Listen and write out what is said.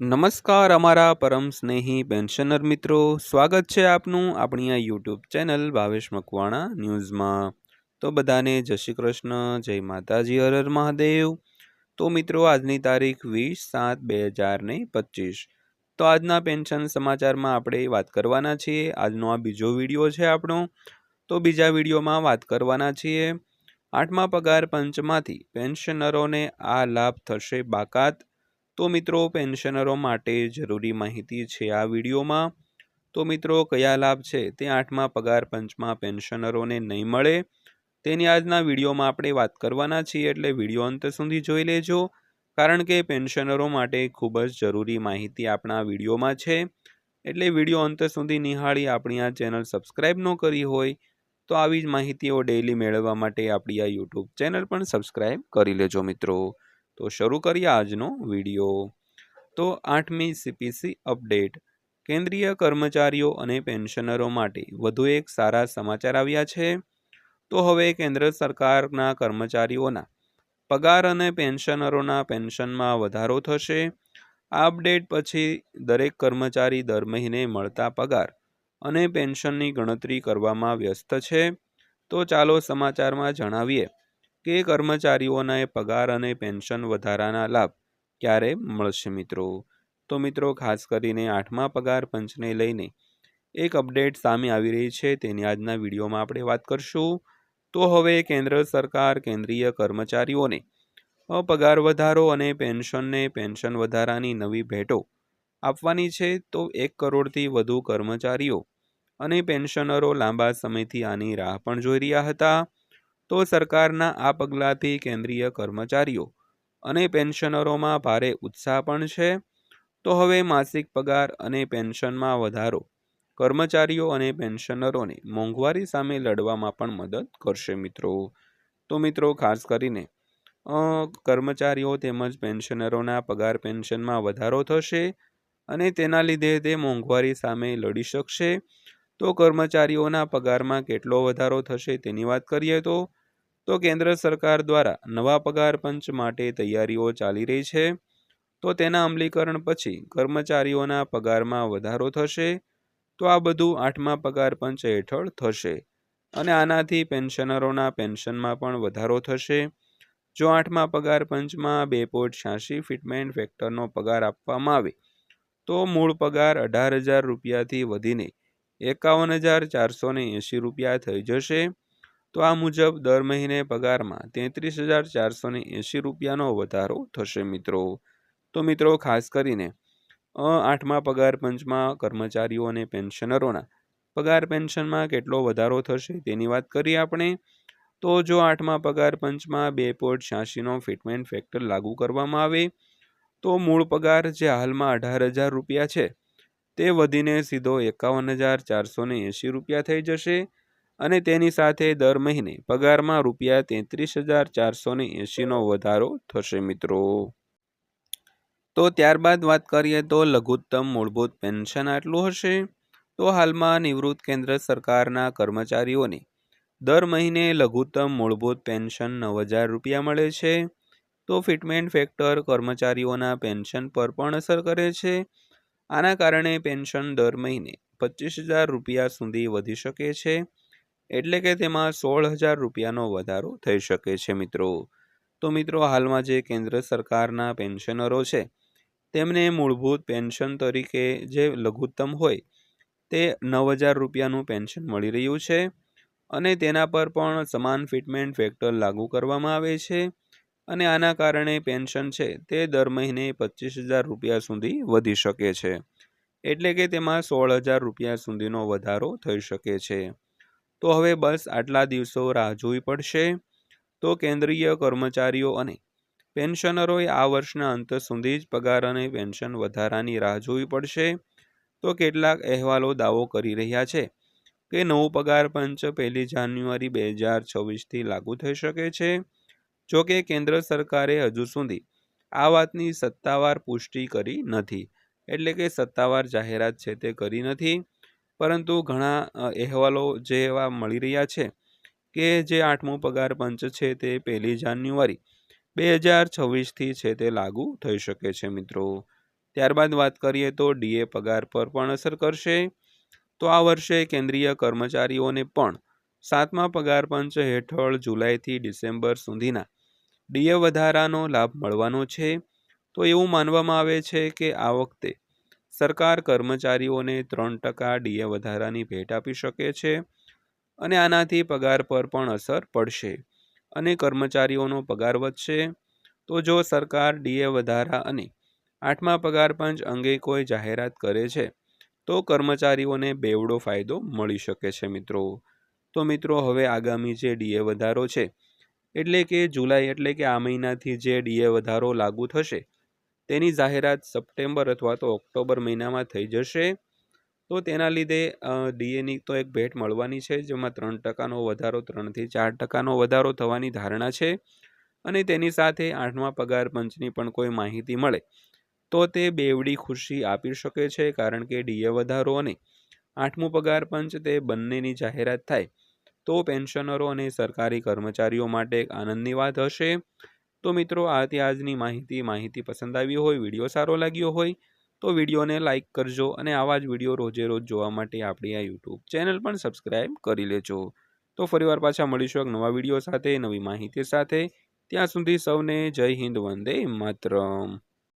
નમસ્કાર અમારા પરમ સ્નેહી પેન્શનર મિત્રો. સ્વાગત છે આપનું આપણી આ યુટ્યુબ ચેનલ ભાવેશ મકવાણા ન્યૂઝમાં. તો બધાને જય શ્રી કૃષ્ણ, જય માતાજી હર મહાદેવ. તો મિત્રો, આજની તારીખ વીસ સાત બે હજાર ને પચીસ. તો આજના પેન્શન સમાચારમાં આપણે વાત કરવાના છીએ. આજનો આ બીજો વીડિયો છે આપણો. તો બીજા વિડીયોમાં વાત કરવાના છીએ. આઠમા પગાર પંચમાંથી પેન્શનરોને આ લાભ થશે બાકાત. તો મિત્રો, પેન્શનરો માટે જરૂરી માહિતી છે આ વિડીયોમાં. તો મિત્રો, કયા લાભ છે? તે આઠમા પગાર પંચમાં પેન્શનરોને નહીં મળે. તેની આજના વિડીયોમાં આપણે વાત કરવાના છીએ, એટલે વીડિયો અંત સુધી જોઈ લેજો. કારણ કે પેન્શનરો માટે ખૂબ જ જરૂરી માહિતી આપણા વિડીયોમાં છે. એટલે વીડિયો અંત સુધી નિહાળી આપણી આ ચેનલ સબસ્ક્રાઈબ ન કરી હોય, તો આવી જ માહિતીઓ ડેઈલી મેળવવા માટે આપણી આ યુટ્યુબ ચેનલ પણ સબસ્ક્રાઈબ કરી લેજો મિત્રો. તો શરૂ કરીએ આજનો વીડિયો. તો આઠમી સીપીસી અપડેટ. કેન્દ્રીય કર્મચારીઓ અને પેન્શનરો માટે વધુ એક સારા સમાચાર આવ્યા છે. તો હવે કેન્દ્ર સરકારના કર્મચારીઓના પગાર અને પેન્શનરોના પેન્શનમાં વધારો થશે. આ અપડેટ પછી દરેક કર્મચારી દર મહિને મળતા પગાર અને પેન્શનની ગણતરી કરવામાં વ્યસ્ત છે. તો ચાલો સમાચારમાં જણાવીએ. કે કર્મચારીઓના પગાર અને પેન્શન વધારાના લાભ ક્યારે મળશે મિત્રો? તો મિત્રો, ખાસ કરીને આઠમા પગાર પંચને લઈને એક અપડેટ સામે આવી રહી છે, તેની આજના વિડીયોમાં આપણે વાત કરશું. તો હવે કેન્દ્ર સરકાર કેન્દ્રીય કર્મચારીઓને પગાર વધારો અને પેન્શનને પેન્શન વધારાની નવી ભેટો આપવાની છે, તો એક કરોડથી વધુ કર્મચારીઓ અને પેન્શનરો લાંબા સમયથી આની રાહ પણ જોઈ રહ્યા હતા. તો સરકારના આ પગલાંથી કેન્દ્રીય કર્મચારીઓ અને પેન્શનરોમાં ભારે ઉત્સાહ પણ છે. તો હવે માસિક પગાર અને પેન્શનમાં વધારો કર્મચારીઓ અને પેન્શનરોને મોંઘવારી સામે લડવામાં પણ મદદ કરશે મિત્રો. તો મિત્રો ખાસ કરીને કર્મચારીઓ તેમજ પેન્શનરોના પગાર પેન્શનમાં વધારો થશે અને તેના લીધે તે મોંઘવારી સામે લડી શકશે. તો કર્મચારીઓના પગારમાં કેટલો વધારો થશે તેની વાત કરીએ તો તો કેન્દ્ર સરકાર દ્વારા નવા પગાર પંચ માટે તૈયારીઓ ચાલી રહી છે. તો તેના અમલીકરણ પછી કર્મચારીઓના પગારમાં વધારો થશે. તો આ બધું આઠમા પગાર પંચ હેઠળ થશે અને આનાથી પેન્શનરોના પેન્શનમાં પણ વધારો થશે. જો આઠમા પગાર પંચમાં બે પોઈન્ટ છ્યાસી ફિટમેન્ટ ફેક્ટરનો પગાર આપવામાં આવે, તો મૂળ પગાર અઢાર હજાર રૂપિયાથી વધીને એકાવન હજાર ચારસો એંશી રૂપિયા થઈ જશે. તો આ મુજબ દર મહિને પગારમાં તેત્રીસ હજાર ચારસો ને એંશી રૂપિયાનો વધારો થશે મિત્રો. તો મિત્રો, ખાસ કરીને આઠમા પગાર પંચમાં કર્મચારીઓ અને પેન્શનરોના પગાર પેન્શનમાં કેટલો વધારો થશે તેની વાત કરીએ આપણે. તો જો આઠમા પગાર પંચમાં બે પોઈન્ટ છ્યાસીનો ફિટમેન્ટ ફેક્ટર લાગુ કરવામાં આવે, તો મૂળ પગાર જે હાલમાં અઢાર હજાર રૂપિયા છે, તે વધીને સીધો એકાવન હજાર ચારસો એંશી રૂપિયા થઈ જશે. અને તેની સાથે દર મહિને પગારમાં રૂપિયા તેત્રીસ હજાર ચારસો ને એંશીનો વધારો થશે, મિત્રો. તો ત્યારબાદ વાત કરીએ તો લઘુત્તમ મૂળભૂત પેન્શન આટલું હશે? તો હાલમાં નિવૃત્ત કેન્દ્ર સરકારના કર્મચારીઓને દર મહિને લઘુત્તમ મૂળભૂત પેન્શન નવ હજાર રૂપિયા મળે છે. તો ફિટમેન્ટ ફેક્ટર કર્મચારીઓના પેન્શન પર પણ અસર કરે છે. આના કારણે પેન્શન દર મહિને પચીસ હજાર રૂપિયા સુધી વધી શકે છે. એટલે કે તેમાં સોળ હજાર રૂપિયાનો વધારો થઈ શકે છે મિત્રો. તો મિત્રો, હાલમાં જે કેન્દ્ર સરકારના પેન્શનરો છે, તેમને મૂળભૂત પેન્શન તરીકે જે લઘુત્તમ હોય, તે નવ હજાર રૂપિયાનું પેન્શન મળી રહ્યું છે અને તેના પર પણ સમાન ફિટમેન્ટ ફેક્ટર લાગુ કરવામાં આવે છે અને આના કારણે પેન્શન છે તે દર મહિને પચીસ હજાર રૂપિયા સુધી વધી શકે છે. એટલે કે તેમાં સોળ હજાર રૂપિયા સુધીનો વધારો થઈ શકે છે. તો હવે બસ આટલા દિવસો રાહ જોવી પડશે. તો કેન્દ્રીય કર્મચારીઓ અને પેન્શનરોએ આ વર્ષના અંત સુધી જ પગાર અને પેન્શન વધારાની રાહ જોવી પડશે. તો કેટલાક અહેવાલો દાવો કરી રહ્યા છે કે નવું પગાર પંચ પહેલી જાન્યુઆરી બે હજાર છવ્વીસથી લાગુ થઈ શકે છે. જો કે કેન્દ્ર સરકારે હજુ સુધી આ વાતની સત્તાવાર પુષ્ટિ કરી નથી. એટલે કે સત્તાવાર જાહેરાત છે તે કરી નથી. પરંતુ ઘણા અહેવાલો જે એવા મળી રહ્યા છે કે જે આઠમું પગાર પંચ છે તે પહેલી જાન્યુઆરી બે હજાર છવ્વીસથી છે તે લાગુ થઈ શકે છે મિત્રો. ત્યારબાદ વાત કરીએ તો ડીએ પગાર પર પણ અસર કરશે. તો આ વર્ષે કેન્દ્રીય કર્મચારીઓને પણ સાતમા પગાર પંચ હેઠળ જુલાઈથી ડિસેમ્બર સુધીના ડીએ વધારાનો લાભ મળવાનો છે. તો એવું માનવામાં આવે છે કે આ વખતે સરકાર કર્મચારીઓને ત્રણ ટકા ડીએ વધારાની ભેટ આપી શકે છે અને આનાથી પગાર પર પણ અસર પડશે અને કર્મચારીઓનો પગાર વધશે. તો જો સરકાર ડીએ વધારા અને આઠમા પગાર પંચ અંગે કોઈ જાહેરાત કરે છે, તો કર્મચારીઓને બેવડો ફાયદો મળી શકે છે મિત્રો. તો મિત્રો, હવે આગામી જે ડીએ વધારો છે, એટલે કે જુલાઈ એટલે કે આ મહિનાથી જે ડીએ વધારો લાગુ થશે તેની જાહેરાત સપ્ટેમ્બર અથવા તો ઓક્ટોબર મહિનામાં થઈ જશે. તો તેના લીધે ડીએની તો એક ભેટ મળવાની છે, જેમાં ત્રણ ટકાનો વધારો, ત્રણથી ચાર ટકાનો વધારો થવાની ધારણા છે અને તેની સાથે આઠમા પગાર પંચની પણ કોઈ માહિતી મળે. તો તે બેવડી ખુશી આપી શકે છે, કારણ કે ડીએ વધારો અને આઠમું પગાર પંચ તે બંનેની જાહેરાત થાય. તો પેન્શનરો અને સરકારી કર્મચારીઓ માટે આનંદની વાત હશે. તો મિત્રો આ આજની માહિતી માહિતી પસંદ આવી હોય, વીડિયો સારો લાગ્યો હોય, તો વિડીયોને લાઇક કરજો અને આવા જ વીડિયો રોજે રોજ જોવા માટે આપણી આ યુટ્યુબ ચેનલ પણ સબસ્ક્રાઈબ કરી લેજો. તો ફરીવાર પાછા મળીશું એક નવા વીડિયો સાથે, નવી માહિતી સાથે. ત્યાં સુધી સૌને જય હિન્દ, વંદે માતરમ.